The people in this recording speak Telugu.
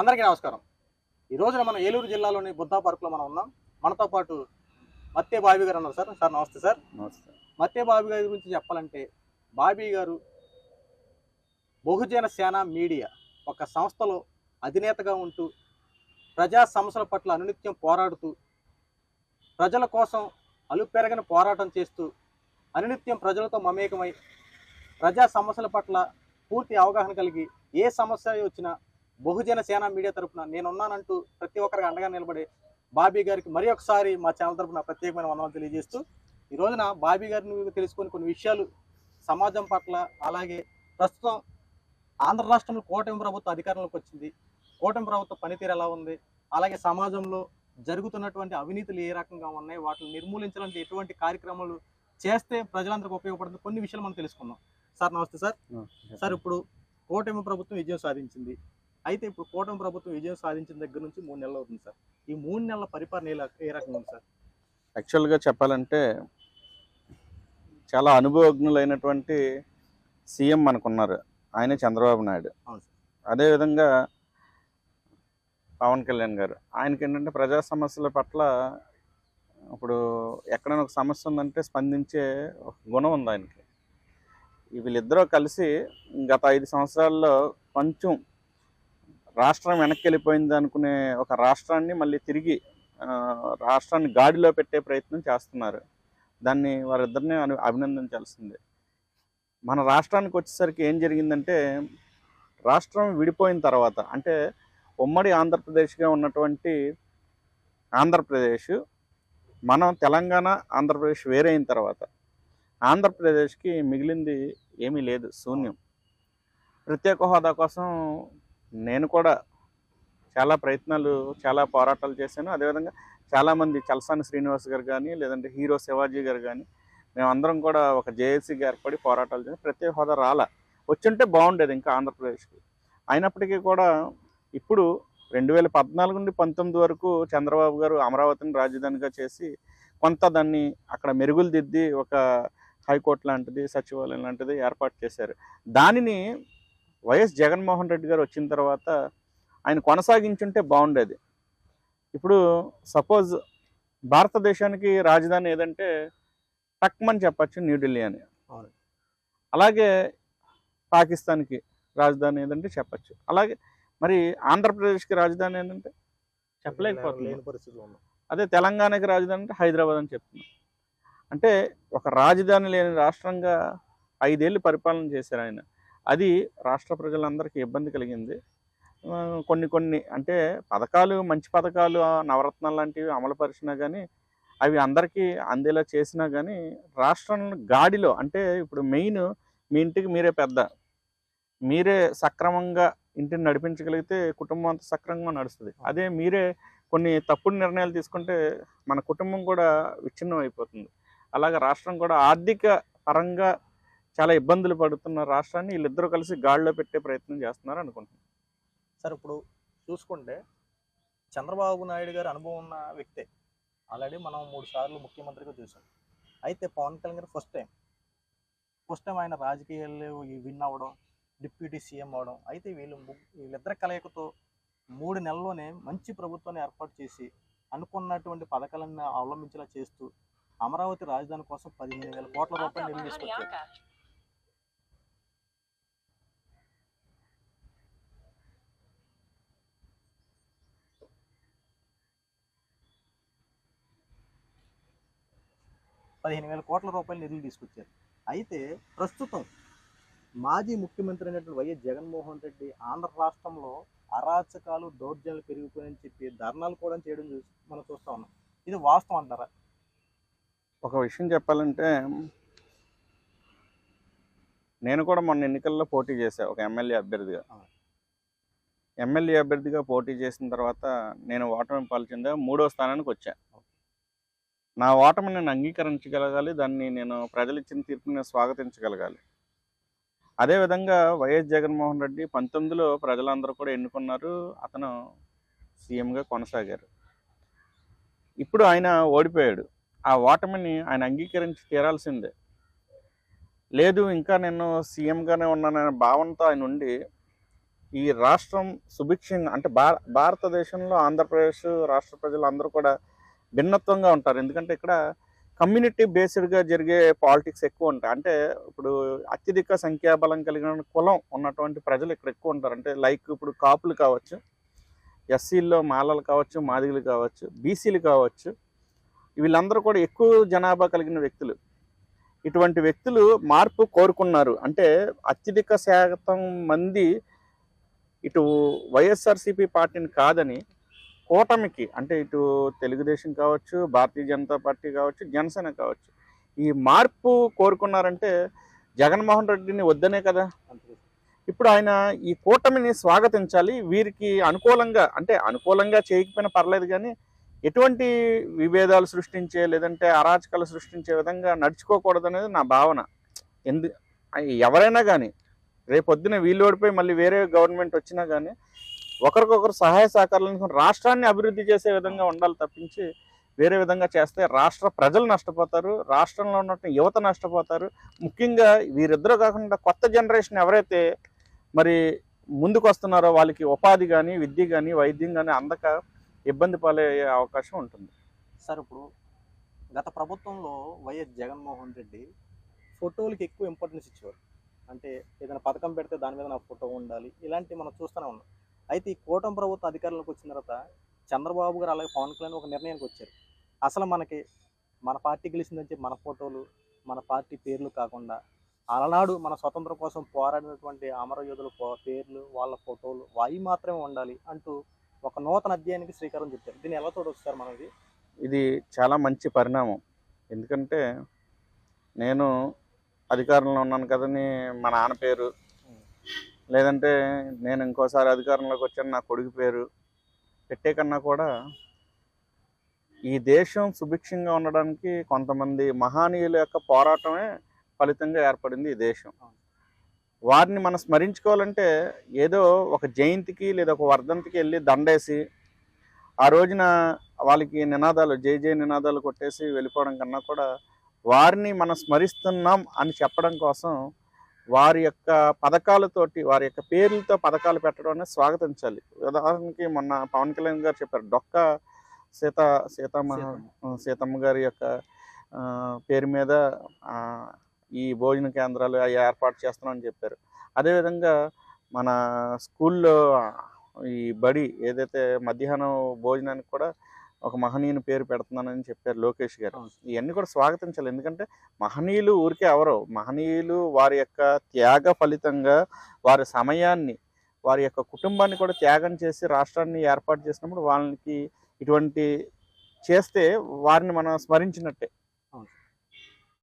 అందరికీ నమస్కారం. ఈ రోజున మనం ఏలూరు జిల్లాలోని బుద్ధా పార్కులో మనం ఉన్నాం. మనతో పాటు మత్తే బాబీ గారు ఉన్నారు సార్. సార్ నమస్తే సార్. నమస్తే మత్తే బాబీ గారి గురించి చెప్పాలంటే బాబీ గారు బహుజన సేన మీడియా ఒక సంస్థలో అధినేతగా ఉంటూ ప్రజా సమస్యల పట్ల అనునిత్యం పోరాడుతూ ప్రజల కోసం అలుపెరగని పోరాటం చేస్తూ అనునిత్యం ప్రజలతో మమేకమై ప్రజా సమస్యల పట్ల పూర్తి అవగాహన కలిగి ఏ సమస్య వచ్చినా బహుజన సేన మీడియా తరపున నేనున్నానంటూ ప్రతి ఒక్కరికి అండగా నిలబడే బాబీ గారికి మరి ఒకసారి మా ఛానల్ తరపున ప్రత్యేకమైన వందనాలు తెలియజేస్తూ ఈ రోజున బాబీ గారిని తెలుసుకొని కొన్ని విషయాలు సమాజం పట్ల అలాగే ప్రస్తుతం ఆంధ్ర రాష్ట్రంలో కూటమి ప్రభుత్వం అధికారంలోకి వచ్చింది. కూటమి ప్రభుత్వ పనితీరు ఎలా ఉంది? అలాగే సమాజంలో జరుగుతున్నటువంటి అవినీతులు ఏ రకంగా ఉన్నాయి? వాటిని నిర్మూలించడానికి ఎటువంటి కార్యక్రమాలు చేస్తే ప్రజలందరికీ ఉపయోగపడుతుంది? కొన్ని విషయాలు మనం తెలుసుకుందాం. సార్ నమస్తే సార్. సార్ ఇప్పుడు కూటమి ప్రభుత్వం విజయం సాధించింది. అయితే ఇప్పుడు కూటమి ప్రభుత్వం విజయం సాధించిన దగ్గర నుంచి మూడు నెలలు అవుతుంది సార్. ఈ మూడు నెలల పరిపాలన ఏ రకంగా ఉంది సార్? యాక్చువల్గా చెప్పాలంటే చాలా అనుభవజ్ఞులైనటువంటి సీఎం మనకున్నారు. ఆయనే చంద్రబాబు నాయుడు. అవును సార్. అదేవిధంగా పవన్ కళ్యాణ్ గారు. ఆయనకి ఏంటంటే ప్రజా సమస్యల పట్ల ఇప్పుడు ఎక్కడైనా ఒక సమస్య ఉందంటే స్పందించే ఒక గుణం ఉంది ఆయనకి. వీళ్ళిద్దరూ కలిసి గత ఐదు సంవత్సరాల్లో కొంచెం రాష్ట్రం వెనక్కి వెళ్ళిపోయింది అనుకునే ఒక రాష్ట్రాన్ని మళ్ళీ తిరిగి రాష్ట్రాన్ని గాడిలో పెట్టే ప్రయత్నం చేస్తున్నారు. దాన్ని వారిద్దరిని అభినందించాల్సిందే. మన రాష్ట్రానికి వచ్చేసరికి ఏం జరిగిందంటే రాష్ట్రం విడిపోయిన తర్వాత అంటే ఉమ్మడి ఆంధ్రప్రదేశ్గా ఉన్నటువంటి ఆంధ్రప్రదేశ్ మనం తెలంగాణ ఆంధ్రప్రదేశ్ వేరైన తర్వాత ఆంధ్రప్రదేశ్కి మిగిలింది ఏమీ లేదు శూన్యం. ప్రత్యేక హోదా కోసం నేను కూడా చాలా ప్రయత్నాలు చాలా పోరాటాలు చేశాను. అదేవిధంగా చాలామంది చలసాని శ్రీనివాస్ గారు కానీ లేదంటే హీరో శివాజీ గారు కానీ మేమందరం కూడా ఒక జేఏసీగా ఏర్పడి పోరాటాలు చేసి ప్రత్యేక హోదా రాలా. వచ్చుంటే బాగుండేది ఇంకా ఆంధ్రప్రదేశ్కి. అయినప్పటికీ కూడా ఇప్పుడు రెండు వేల పద్నాలుగు నుండి పంతొమ్మిది వరకు చంద్రబాబు గారు అమరావతిని రాజధానిగా చేసి కొంత దాన్ని అక్కడ మెరుగులు దిద్ది ఒక హైకోర్టు లాంటిది సచివాలయం లాంటిది ఏర్పాటు చేశారు. దానిని వైఎస్ జగన్మోహన్ రెడ్డి గారు వచ్చిన తర్వాత ఆయన కొనసాగించుంటే బాగుండేది. ఇప్పుడు సపోజ్ భారతదేశానికి రాజధాని ఏదంటే టక్మని చెప్పచ్చు న్యూఢిల్లీ అని. అలాగే పాకిస్తాన్కి రాజధాని ఏదంటే చెప్పచ్చు. అలాగే మరి ఆంధ్రప్రదేశ్కి రాజధాని ఏంటంటే చెప్పలేకపోతున్నాం. అదే తెలంగాణకి రాజధాని అంటే హైదరాబాద్ అని చెప్తున్నాం. అంటే ఒక రాజధాని లేని రాష్ట్రంగా ఐదేళ్ళు పరిపాలన చేశారు ఆయన. అది రాష్ట్ర ప్రజలందరికీ ఇబ్బంది కలిగింది. కొన్ని కొన్ని అంటే పథకాలు మంచి పథకాలు ఆ, నవరత్నాలు లాంటివి అమలు పరిచినా కానీ అవి అందరికీ అందేలా చేసినా కానీ రాష్ట్రం గాడిలో అంటే ఇప్పుడు మెయిన్ మీ ఇంటికి మీరే పెద్ద. మీరే సక్రమంగా ఇంటిని నడిపించగలిగితే కుటుంబం అంత సక్రమంగా నడుస్తుంది. అదే మీరే కొన్ని తప్పుడు నిర్ణయాలు తీసుకుంటే మన కుటుంబం కూడా విచ్ఛిన్నం అయిపోతుంది అలాగే రాష్ట్రం కూడా ఆర్థిక పరంగా చాలా ఇబ్బందులు పడుతున్న రాష్ట్రాన్ని వీళ్ళిద్దరూ కలిసి గాడిలో పెట్టే ప్రయత్నం చేస్తున్నారు అనుకుంటున్నాను. సార్ ఇప్పుడు చూసుకుంటే చంద్రబాబు నాయుడు గారు అనుభవం ఉన్న వ్యక్తే. ఆల్రెడీ మనం మూడు సార్లు ముఖ్యమంత్రిగా చూసాం. అయితే పవన్ కళ్యాణ్ గారు ఫస్ట్ టైం ఫస్ట్ టైం ఆయన రాజకీయాల్లో విన్ అవ్వడం డిప్యూటీ సీఎం అవడం అయితే వీళ్ళు వీళ్ళిద్దరి కలయికతో మూడు నెలల్లోనే మంచి ప్రభుత్వాన్ని ఏర్పాటు చేసి అనుకున్నటువంటి పథకాలను అవలంబించేలా చేస్తూ అమరావతి రాజధాని కోసం పదిహేను వేల కోట్ల రూపాయలు నిధులు తీసుకొచ్చారు. పదిహేను వేల కోట్ల రూపాయలు నిధులు తీసుకొచ్చారు. అయితే ప్రస్తుతం మాజీ ముఖ్యమంత్రి అయినటువంటి వైఎస్ జగన్మోహన్ రెడ్డి ఆంధ్ర రాష్ట్రంలో అరాచకాలు దౌర్జన్యాలు పెరిగిపోయని చెప్పి ధర్నాలు కూడా చేయడం చూసి మనం చూస్తా ఉన్నాం. ఇది వాస్తవం అంటారా? ఒక విషయం చెప్పాలంటే నేను కూడా మొన్న ఎన్నికల్లో పోటీ చేశా ఒక ఎమ్మెల్యే అభ్యర్థిగా. ఎమ్మెల్యే అభ్యర్థిగా పోటీ చేసిన తర్వాత నేను ఓటమి పాల్చిందా మూడో స్థానానికి వచ్చా. నా ఓటమి నేను అంగీకరించగలగాలి దాన్ని నేను ప్రజలు ఇచ్చిన తీర్పుని నేను స్వాగతించగలగాలి. అదేవిధంగా వైఎస్ జగన్మోహన్ రెడ్డి పంతొమ్మిదిలో ప్రజలందరూ కూడా ఎన్నుకున్నారు అతను సీఎంగా కొనసాగారు. ఇప్పుడు ఆయన ఓడిపోయాడు. ఆ ఓటమిని ఆయన అంగీకరించి తీరాల్సిందే. లేదు ఇంకా నేను సీఎంగానే ఉన్నాననే భావనతో ఆయన ఉండి ఈ రాష్ట్రం సుభిక్షంగా అంటే భారతదేశంలో ఆంధ్రప్రదేశ్ రాష్ట్ర ప్రజలు అందరూ కూడా భిన్నత్వంగా ఉంటారు. ఎందుకంటే ఇక్కడ కమ్యూనిటీ బేస్డ్గా జరిగే పాలిటిక్స్ ఎక్కువ ఉంటాయి. అంటే ఇప్పుడు అత్యధిక సంఖ్యాబలం కలిగిన కులం ఉన్నటువంటి ప్రజలు ఇక్కడ ఎక్కువ ఉంటారు. అంటే లైక్ ఇప్పుడు కాపులు కావచ్చు ఎస్సీల్లో మాలలు కావచ్చు మాదిగలు కావచ్చు బీసీలు కావచ్చు వీళ్ళందరూ కూడా ఎక్కువ జనాభా కలిగిన వ్యక్తులు. ఇటువంటి వ్యక్తులు మార్పు కోరుకున్నారు. అంటే అత్యధిక శాతం మంది ఇటు వైఎస్ఆర్సీపీ పార్టీని కాదని కూటమికి అంటే ఇటు తెలుగుదేశం కావచ్చు భారతీయ జనతా పార్టీ కావచ్చు జనసేన కావచ్చు ఈ మార్పు కోరుకున్నారంటే జగన్మోహన్ రెడ్డిని వద్దనే కదా. ఇప్పుడు ఆయన ఈ కూటమిని స్వాగతించాలి వీరికి అనుకూలంగా అంటే అనుకూలంగా చేయకపోయినా పర్లేదు కానీ ఎటువంటి విభేదాలు సృష్టించే లేదంటే అరాచకాలు సృష్టించే విధంగా నడుచుకోకూడదు అనేది నా భావన. ఎందు ఎవరైనా కానీ రేపొద్దున వీళ్ళు ఓడిపోయి మళ్ళీ వేరే గవర్నమెంట్ వచ్చినా కానీ ఒకరికొకరు సహాయ సహకారాలు రాష్ట్రాన్ని అభివృద్ధి చేసే విధంగా ఉండాలి తప్పించి వేరే విధంగా చేస్తే రాష్ట్ర ప్రజలు నష్టపోతారు రాష్ట్రంలో ఉన్నటువంటి యువత నష్టపోతారు. ముఖ్యంగా వీరిద్దరూ కాకుండా కొత్త జనరేషన్ ఎవరైతే మరి ముందుకు వస్తున్నారో వాళ్ళకి ఉపాధి కానీ విద్య కానీ వైద్యం కానీ అందక ఇబ్బంది పాలయ్యే అవకాశం ఉంటుంది. సార్ ఇప్పుడు గత ప్రభుత్వంలో వైఎస్ జగన్మోహన్ రెడ్డి ఫోటోలకి ఎక్కువ ఇంపార్టెన్స్ ఇచ్చేవారు. అంటే ఏదైనా పథకం పెడితే దాని మీద నా ఫోటో ఉండాలి ఇలాంటివి మనం చూస్తూనే ఉన్నాం. అయితే ఈ కూటమి ప్రభుత్వం అధికారంలోకి వచ్చిన తర్వాత చంద్రబాబు గారు అలాగే పవన్ కళ్యాణ్ ఒక నిర్ణయానికి వచ్చారు. అసలు మనకి మన పార్టీ గెలిచిందని చెప్పి మన ఫోటోలు మన పార్టీ పేర్లు కాకుండా అలనాడు మన స్వతంత్రం కోసం పోరాడినటువంటి అమరయోధుల పేర్లు వాళ్ళ ఫోటోలు అవి మాత్రమే ఉండాలి అంటూ ఒక నూతన అధ్యాయానికి శ్రీకారం చుట్టారు. దీన్ని ఎలా చూడవచ్చు సార్ మనం ఇది? ఇది చాలా మంచి పరిణామం. ఎందుకంటే నేను అధికారంలో ఉన్నాను కదని మా నాన్న పేరు లేదంటే నేను ఇంకోసారి అధికారంలోకి వచ్చాను నా కొడుకు పేరు పెట్టే కన్నా కూడా ఈ దేశం సుభిక్షంగా ఉండడానికి కొంతమంది మహానీయుల యొక్క పోరాటమే ఫలితంగా ఏర్పడింది ఈ దేశం. వారిని మనం స్మరించుకోవాలంటే ఏదో ఒక జయంతికి లేదా ఒక వర్ధంతికి వెళ్ళి దండేసి ఆ రోజున వాళ్ళకి నినాదాలు జై జై నినాదాలు కొట్టేసి వెళ్ళిపోవడం కన్నా కూడా వారిని మనం స్మరిస్తున్నాం అని చెప్పడం కోసం వారి యొక్క పథకాలతోటి వారి యొక్క పేర్లతో పథకాలు పెట్టడం అనేది స్వాగతించాలి ఉదాహరణకి మొన్న పవన్ కళ్యాణ్ గారు చెప్పారు డొక్క సీత సీతమ్మ సీతమ్మ. గారి యొక్క పేరు మీద ఈ భోజన కేంద్రాలు అవి ఏర్పాటు చేస్తున్నామని చెప్పారు అదేవిధంగా మన స్కూల్లో ఈ బడి ఏదైతే మధ్యాహ్నం భోజనానికి కూడా ఒక మహనీయుని పేరు పెడుతున్నానని చెప్పారు లోకేష్ గారు. ఇవన్నీ కూడా స్వాగతించాలి. ఎందుకంటే మహనీయులు ఊరికే ఎవరు మహనీయులు వారి యొక్క త్యాగ ఫలితంగా వారి సమయాన్ని వారి యొక్క కుటుంబాన్ని కూడా త్యాగం చేసి రాష్ట్రాన్ని ఏర్పాటు చేసినప్పుడు వాళ్ళకి ఇటువంటి చేస్తే వారిని మనం స్మరించినట్టే.